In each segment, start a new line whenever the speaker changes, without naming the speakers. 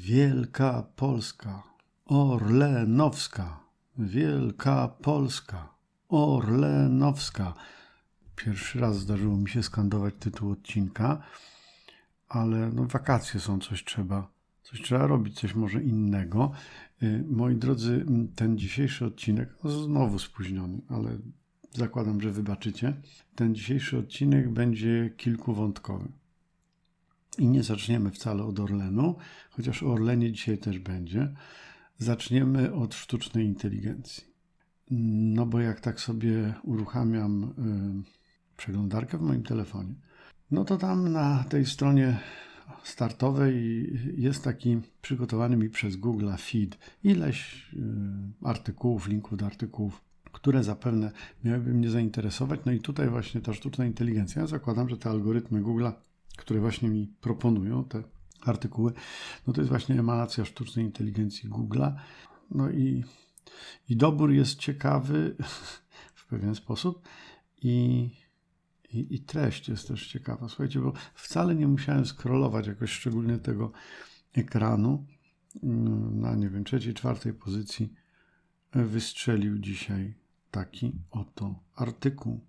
Wielka Polska, Orlenowska, Wielka Polska, Orlenowska. Pierwszy raz zdarzyło mi się skandować tytuł odcinka, ale no, wakacje są, coś trzeba, coś trzeba robić, coś może innego. Y, Moi drodzy, ten dzisiejszy odcinek, no znowu spóźniony, ale zakładam, że wybaczycie. Ten dzisiejszy odcinek będzie kilkuwątkowy. I nie zaczniemy wcale od Orlenu, chociaż o Orlenie dzisiaj też będzie. Zaczniemy od sztucznej inteligencji. No bo jak tak sobie uruchamiam y, przeglądarkę w moim telefonie, no to tam na tej stronie startowej jest taki przygotowany mi przez Google feed ileś y, artykułów, linków do artykułów, które zapewne miałyby mnie zainteresować. No i tutaj właśnie ta sztuczna inteligencja. Ja zakładam, że te algorytmy Google'a, które właśnie mi proponują te artykuły, no to jest właśnie emanacja sztucznej inteligencji Google'a. No i, i dobór jest ciekawy w pewien sposób i i, I treść jest też ciekawa. Słuchajcie, bo wcale nie musiałem scrollować jakoś szczególnie tego ekranu. Na nie wiem, trzeciej, czwartej pozycji wystrzelił dzisiaj taki oto artykuł.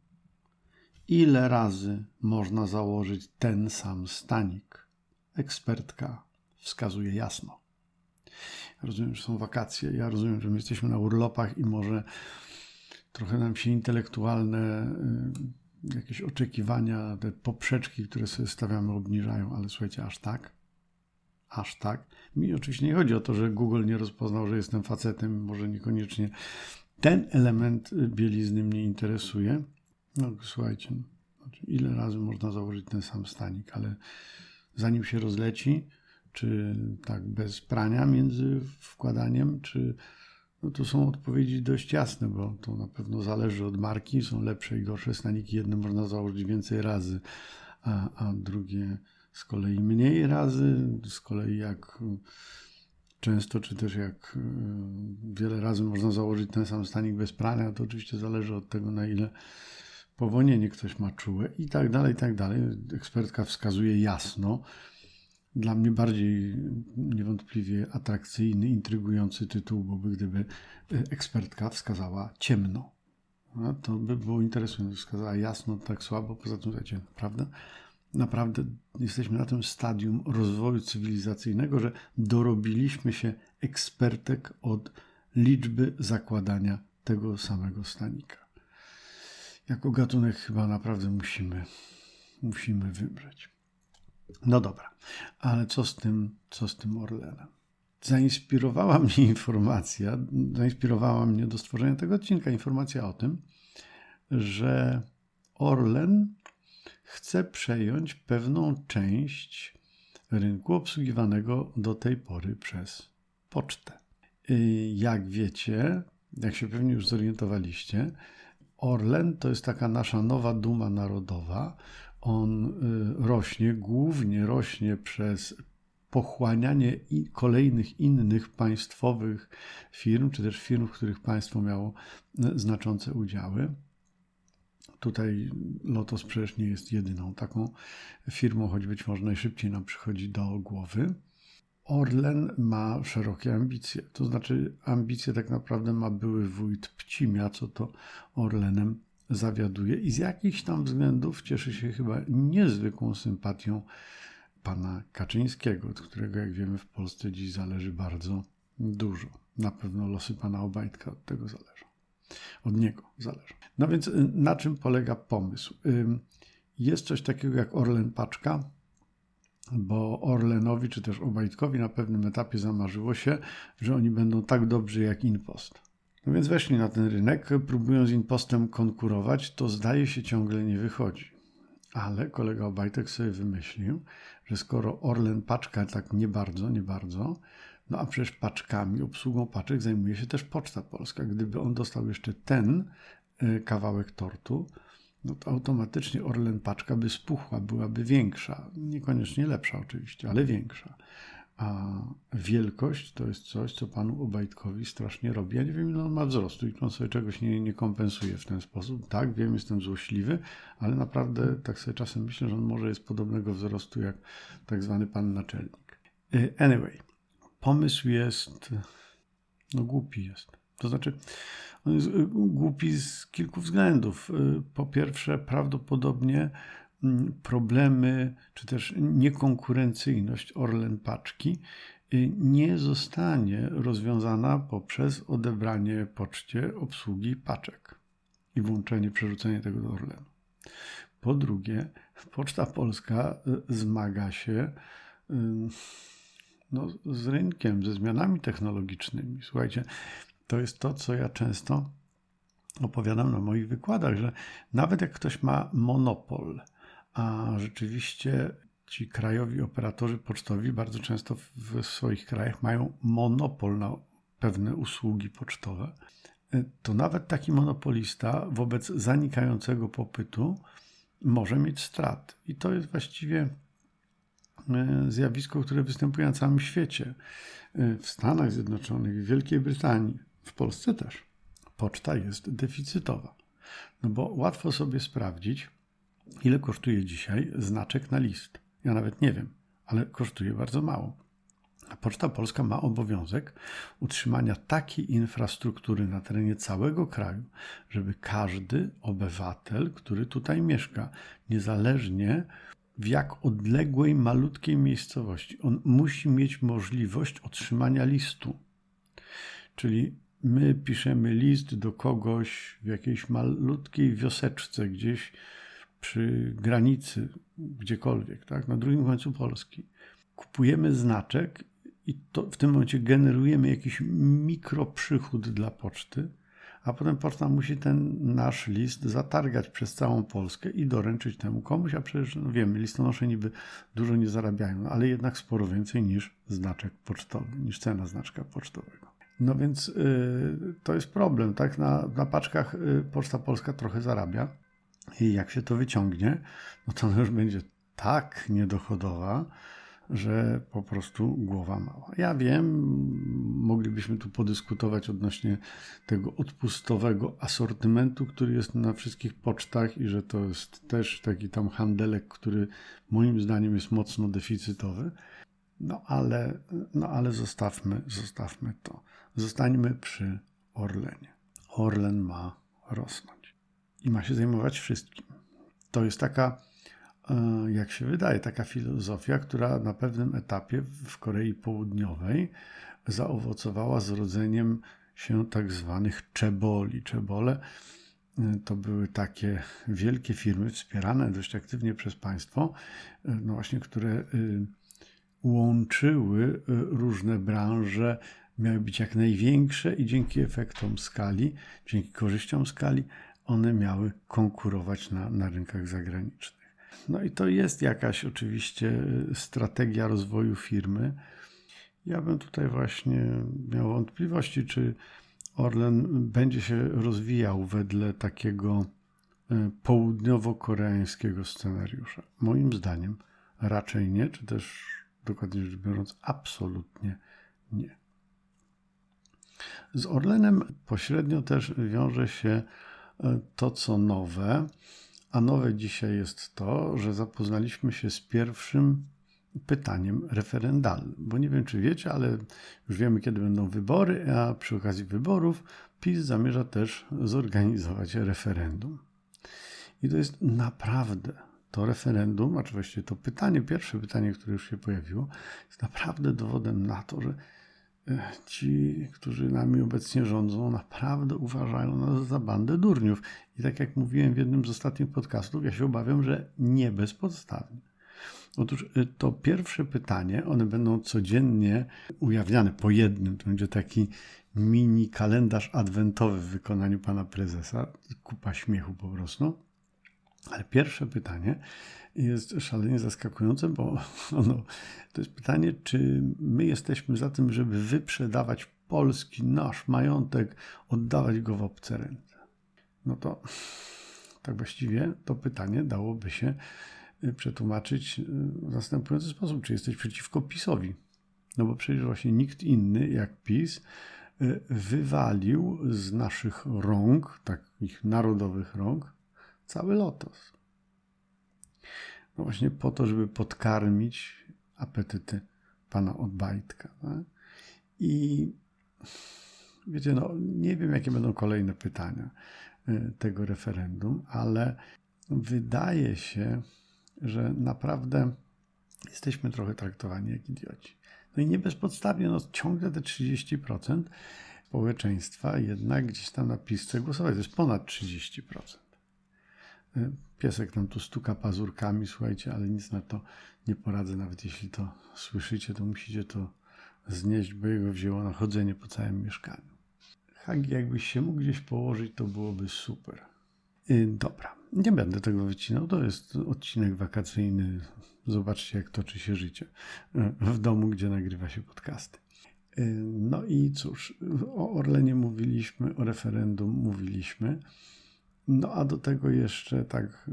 Ile razy można założyć ten sam stanik? Ekspertka wskazuje jasno. Ja rozumiem, że są wakacje, ja rozumiem, że my jesteśmy na urlopach i może trochę nam się intelektualne y, jakieś oczekiwania, te poprzeczki, które sobie stawiamy, obniżają, ale słuchajcie, aż tak? Aż tak? Mi oczywiście nie chodzi o to, że Google nie rozpoznał, że jestem facetem, może niekoniecznie ten element bielizny mnie interesuje. No słuchajcie, znaczy, ile razy można założyć ten sam stanik, ale zanim się rozleci, czy tak bez prania między wkładaniem, czy no to są odpowiedzi dość jasne, bo to na pewno zależy od marki. Są lepsze i gorsze staniki. Jedne można założyć więcej razy, a, a drugie z kolei mniej razy. Z kolei jak często, czy też jak y, wiele razy można założyć ten sam stanik bez prania, to oczywiście zależy od tego, na ile powonienie ktoś ma czułe i tak dalej, i tak dalej. Ekspertka wskazuje jasno, dla mnie bardziej niewątpliwie atrakcyjny, intrygujący tytuł byłby, gdyby ekspertka wskazała ciemno. No, to by było interesujące. Wskazała jasno, tak słabo, poza tym, słuchajcie, prawda? Naprawdę jesteśmy na tym stadium rozwoju cywilizacyjnego, że dorobiliśmy się ekspertek od liczby zakładania tego samego stanika. Jako gatunek chyba naprawdę musimy, musimy wymrzeć. No dobra, ale co z tym, co z tym Orlenem? Zainspirowała mnie informacja, zainspirowała mnie do stworzenia tego odcinka informacja o tym, że Orlen chce przejąć pewną część rynku obsługiwanego do tej pory przez pocztę. Jak wiecie, jak się pewnie już zorientowaliście, Orlen to jest taka nasza nowa duma narodowa on y, rośnie, głównie rośnie przez pochłanianie kolejnych innych państwowych firm, czy też firm, w których państwo miało y, znaczące udziały. Tutaj Lotos przecież nie jest jedyną taką firmą, choć być może najszybciej nam przychodzi do głowy. Orlen ma szerokie ambicje, to znaczy ambicje tak naprawdę ma były wójt Pcimia, co to Orlenem zawiaduje i z jakichś tam względów cieszy się chyba niezwykłą sympatią pana Kaczyńskiego, od którego, jak wiemy, w Polsce dziś zależy bardzo dużo. Na pewno losy pana Obajtka od tego zależą. Od niego zależą. No więc y, na czym polega pomysł? Jest coś takiego jak Orlen Paczka, bo Orlenowi czy też Obajtkowi na pewnym etapie zamarzyło się, że oni będą tak dobrzy jak Inpost. No więc weszli na ten rynek, próbują z impostem konkurować, to zdaje się ciągle nie wychodzi. Ale kolega Obajtek sobie wymyślił, że skoro Orlen paczka tak nie bardzo, nie bardzo, no a przecież paczkami, obsługą paczek zajmuje się też Poczta Polska. Gdyby on dostał jeszcze ten e, kawałek tortu, no to automatycznie Orlen paczka by spuchła, byłaby większa. Niekoniecznie lepsza oczywiście, ale większa. A wielkość to jest coś, co panu Obajtkowi strasznie robi. Ja nie wiem, ile on ma wzrostu i on sobie czegoś nie, nie kompensuje w ten sposób. Tak, wiem, jestem złośliwy, ale naprawdę tak sobie czasem myślę, że on może jest podobnego wzrostu jak tak zwany pan naczelnik. Y, anyway, pomysł jest, no głupi jest. To znaczy, on jest y, głupi z kilku względów. Y, po pierwsze, prawdopodobnie mm, problemy, czy też niekonkurencyjność Orlen Paczki y, nie zostanie rozwiązana poprzez odebranie poczcie obsługi paczek i włączenie, przerzucenie tego do Orlenu. Po drugie, Poczta Polska zmaga się no, z rynkiem, ze zmianami technologicznymi. Słuchajcie, to jest to, co ja często opowiadam na moich wykładach, że nawet jak ktoś ma monopol, a rzeczywiście ci krajowi operatorzy pocztowi bardzo często w swoich krajach mają monopol na pewne usługi pocztowe, to nawet taki monopolista wobec zanikającego popytu może mieć strat. I to jest właściwie e, zjawisko, które występuje na całym świecie. E, w Stanach Zjednoczonych, w Wielkiej Brytanii, w Polsce też. Poczta jest deficytowa. No bo łatwo sobie sprawdzić, ile kosztuje dzisiaj znaczek na list. Ja nawet nie wiem, ale kosztuje bardzo mało. Poczta Polska ma obowiązek utrzymania takiej infrastruktury na terenie całego kraju, żeby każdy obywatel, który tutaj mieszka, niezależnie w jak odległej, malutkiej miejscowości, on musi mieć możliwość otrzymania listu. Czyli my piszemy list do kogoś w jakiejś malutkiej wioseczce, gdzieś przy granicy, gdziekolwiek, tak, na drugim końcu Polski. Kupujemy znaczek i to w tym momencie generujemy jakiś mikroprzychód dla poczty, a potem poczta musi ten nasz list zatargać przez całą Polskę i doręczyć temu komuś, a przecież no wiemy, listonosze niby dużo nie zarabiają, ale jednak sporo więcej niż znaczek pocztowy, niż cena znaczka pocztowego. No więc y, to jest problem, tak? Na, na paczkach y, Poczta Polska trochę zarabia i jak się to wyciągnie, no to już będzie tak niedochodowa, że po prostu głowa mała. Ja wiem, moglibyśmy tu podyskutować odnośnie tego odpustowego asortymentu, który jest na wszystkich pocztach i że to jest też taki tam handelek, który moim zdaniem jest mocno deficytowy. No ale, no ale zostawmy, zostawmy to. Zostańmy przy Orlenie. Orlen ma rosnąć i ma się zajmować wszystkim. To jest taka E, jak się wydaje, taka filozofia, która na pewnym etapie w Korei Południowej zaowocowała zrodzeniem się tak zwanych czeboli. Czebole e, to były takie wielkie firmy wspierane dość aktywnie przez państwo, e, no właśnie, które łączyły różne branże, miały być jak największe i dzięki efektom skali, dzięki korzyściom skali, one miały konkurować na, na rynkach zagranicznych. No i to jest jakaś oczywiście strategia rozwoju firmy. Ja bym tutaj właśnie miał wątpliwości, czy Orlen będzie się rozwijał wedle takiego e, południowo-koreańskiego scenariusza. Moim zdaniem raczej nie, czy też dokładnie rzecz biorąc, absolutnie nie. Z Orlenem pośrednio też wiąże się e, to, co nowe, a nowe dzisiaj jest to, że zapoznaliśmy się z pierwszym pytaniem referendalnym. Bo nie wiem, czy wiecie, ale już wiemy, kiedy będą wybory, a przy okazji wyborów PiS zamierza też zorganizować referendum. I to jest naprawdę to referendum, a właściwie to pytanie, pierwsze pytanie, które już się pojawiło, jest naprawdę dowodem na to, że ci, którzy nami obecnie rządzą, naprawdę uważają nas za bandę durniów. I tak jak mówiłem w jednym z ostatnich podcastów, ja się obawiam, że nie bezpodstawnie. Otóż y, to pierwsze pytanie, one będą codziennie ujawniane po jednym. To będzie taki mini kalendarz adwentowy w wykonaniu pana prezesa. Kupa śmiechu po prostu. Ale pierwsze pytanie jest szalenie zaskakujące, bo to jest pytanie, czy my jesteśmy za tym, żeby wyprzedawać polski, nasz majątek, oddawać go w obce ręce. No to tak właściwie to pytanie dałoby się y, przetłumaczyć y, w następujący sposób. Czy jesteś przeciwko PiSowi? No bo przecież właśnie nikt inny jak PiS y, wywalił z naszych rąk, takich narodowych rąk, cały lotos. No właśnie po to, żeby podkarmić apetyty pana Odbajtka. Tak? I wiecie, no nie wiem, jakie będą kolejne pytania y, tego referendum, ale wydaje się, że naprawdę jesteśmy trochę traktowani jak idioci. No i nie bezpodstawnie, no ciągle te 30% społeczeństwa jednak gdzieś tam na PiS chce głosować. To jest ponad 30%. Y, Piesek nam tu stuka pazurkami, słuchajcie, ale nic na to nie poradzę. Nawet jeśli to słyszycie, to musicie to znieść, bo jego wzięło na chodzenie po całym mieszkaniu. Hagi, jakbyś się mógł gdzieś położyć, to byłoby super. Y, Dobra, nie będę tego wycinał. To jest odcinek wakacyjny. Zobaczcie, jak toczy się życie y, w domu, gdzie nagrywa się podcasty. No i cóż, o Orlenie mówiliśmy, o referendum mówiliśmy. No a do tego jeszcze tak y,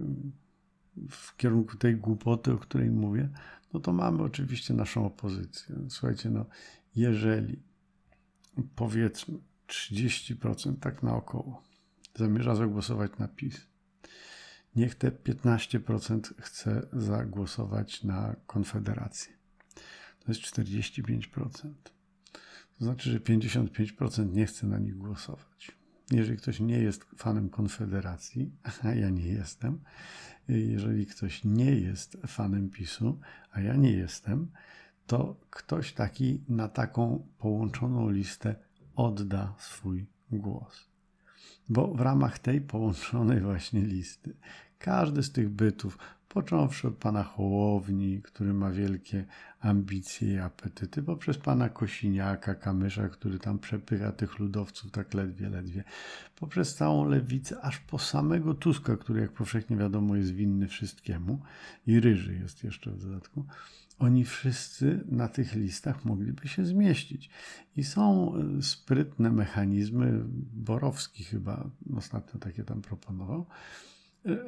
w kierunku tej głupoty, o której mówię, no to mamy oczywiście naszą opozycję. Słuchajcie, no jeżeli powiedzmy 30% tak naokoło zamierza zagłosować na PiS, niech te 15% chce zagłosować na Konfederację. To jest 45%. To znaczy, że 55% nie chce na nich głosować. Jeżeli ktoś nie jest fanem Konfederacji, a ja nie jestem, jeżeli ktoś nie jest fanem PiSu, a ja nie jestem, to ktoś taki na taką połączoną listę odda swój głos. Bo w ramach tej połączonej właśnie listy każdy z tych bytów, począwszy od pana Hołowni, który ma wielkie ambicje i apetyty, poprzez pana Kosiniaka, Kamysza, który tam przepycha tych ludowców tak ledwie, ledwie, poprzez całą lewicę, aż po samego Tuska, który jak powszechnie wiadomo jest winny wszystkiemu i ryży jest jeszcze w dodatku, oni wszyscy na tych listach mogliby się zmieścić. I są y, sprytne mechanizmy, Borowski chyba ostatnio takie tam proponował,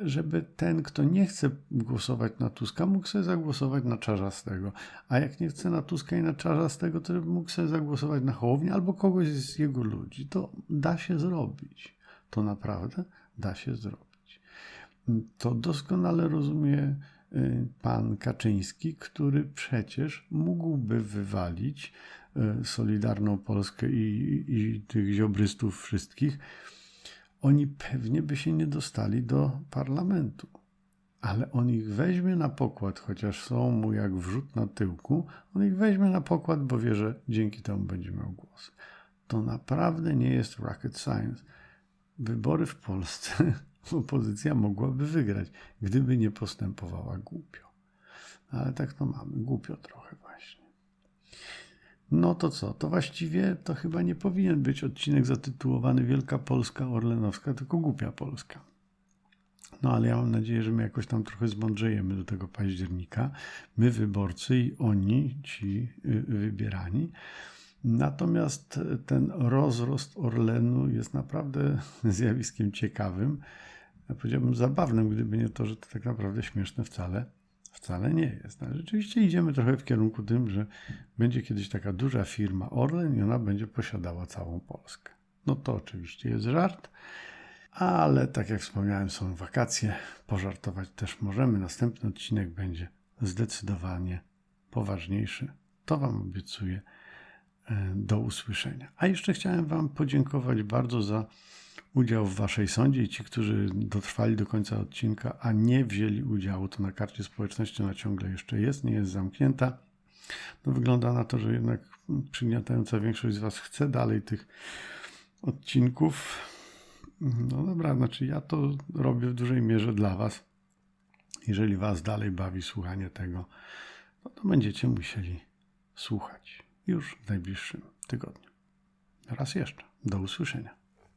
żeby ten, kto nie chce głosować na Tuska, mógł sobie zagłosować na Czarzastego. A jak nie chce na Tuska i na Czarzastego, to mógł sobie zagłosować na Hołownię albo kogoś z jego ludzi. To da się zrobić. To naprawdę da się zrobić. To doskonale rozumie y, pan Kaczyński, który przecież mógłby wywalić y, Solidarną Polskę i, i tych ziobrystów wszystkich. Oni pewnie by się nie dostali do parlamentu. Ale on ich weźmie na pokład, chociaż są mu jak wrzut na tyłku, on ich weźmie na pokład, bo wie, że dzięki temu będzie miał głos. To naprawdę nie jest rocket science. Wybory w Polsce opozycja mogłaby wygrać, gdyby nie postępowała głupio. Ale tak to mamy, głupio trochę właśnie. No to co? To właściwie to chyba nie powinien być odcinek zatytułowany Wielka Polska Orlenowska, tylko Głupia Polska. No ale ja mam nadzieję, że my jakoś tam trochę zmądrzejemy do tego października. My wyborcy i oni, ci y, wybierani. Natomiast ten rozrost Orlenu jest naprawdę zjawiskiem ciekawym. Ja powiedziałbym zabawnym, gdyby nie to, że to tak naprawdę śmieszne wcale, wcale nie jest. Ale rzeczywiście idziemy trochę w kierunku tym, że będzie kiedyś taka duża firma Orlen i ona będzie posiadała całą Polskę. No to oczywiście jest żart, ale tak jak wspomniałem, są wakacje, pożartować też możemy. Następny odcinek będzie zdecydowanie poważniejszy. To Wam obiecuję. E, Do usłyszenia. A jeszcze chciałem Wam podziękować bardzo za udział w Waszej sądzie i ci, którzy dotrwali do końca odcinka, a nie wzięli udziału, to na karcie społeczności ona ciągle jeszcze jest, nie jest zamknięta. No wygląda na to, że jednak przygniatająca większość z Was chce dalej tych odcinków. No dobra, znaczy ja to robię w dużej mierze dla Was. Jeżeli Was dalej bawi słuchanie tego, no to będziecie musieli słuchać już w najbliższym tygodniu. Raz jeszcze. Do usłyszenia.